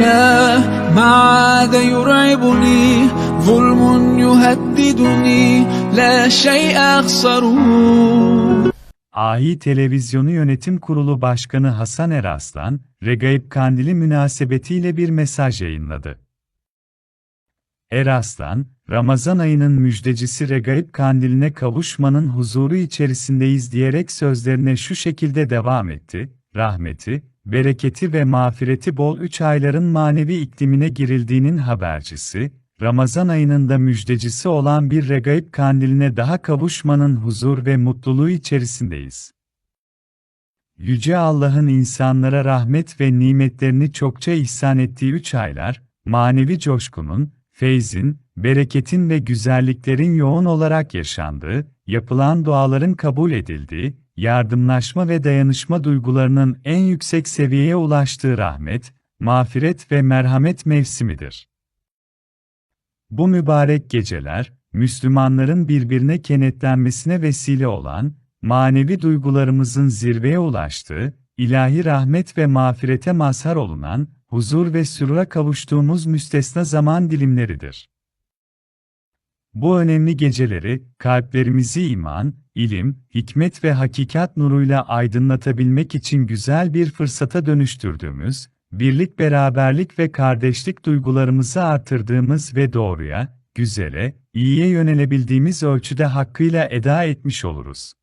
لا ما عاد يرعبني ظلم يهددني لا شيء أخسره Ahi Televizyonu Yönetim Kurulu Başkanı Hasan Eraslan, Regaib Kandili münasebetiyle bir mesaj yayınladı. Eraslan, Ramazan ayının müjdecisi Regaib Kandili'ne kavuşmanın huzuru içerisindeyiz diyerek sözlerine şu şekilde devam etti, rahmeti, bereketi ve mağfireti bol üç ayların manevi iklimine girildiğinin habercisi, Ramazan ayının da müjdecisi olan bir regaib kandiline daha kavuşmanın huzur ve mutluluğu içerisindeyiz. Yüce Allah'ın insanlara rahmet ve nimetlerini çokça ihsan ettiği üç aylar, manevi coşkunun, feyzin, bereketin ve güzelliklerin yoğun olarak yaşandığı, yapılan duaların kabul edildiği, yardımlaşma ve dayanışma duygularının en yüksek seviyeye ulaştığı rahmet, mağfiret ve merhamet mevsimidir. Bu mübarek geceler, Müslümanların birbirine kenetlenmesine vesile olan, manevi duygularımızın zirveye ulaştığı, ilahi rahmet ve mağfirete mazhar olunan, huzur ve sürura kavuştuğumuz müstesna zaman dilimleridir. Bu önemli geceleri, kalplerimizi iman, ilim, hikmet ve hakikat nuruyla aydınlatabilmek için güzel bir fırsata dönüştürdüğümüz, birlik beraberlik ve kardeşlik duygularımızı artırdığımız ve doğruya, güzele, iyiye yönelebildiğimiz ölçüde hakkıyla eda etmiş oluruz.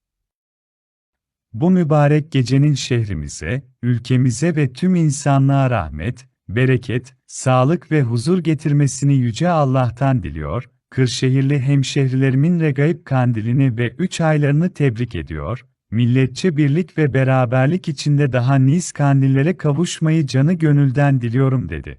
Bu mübarek gecenin şehrimize, ülkemize ve tüm insanlığa rahmet, bereket, sağlık ve huzur getirmesini Yüce Allah'tan diliyor, Kırşehirli hemşehrilerimin regaib kandilini ve üç aylarını tebrik ediyor, milletçe birlik ve beraberlik içinde daha nice kandillere kavuşmayı canı gönülden diliyorum dedi.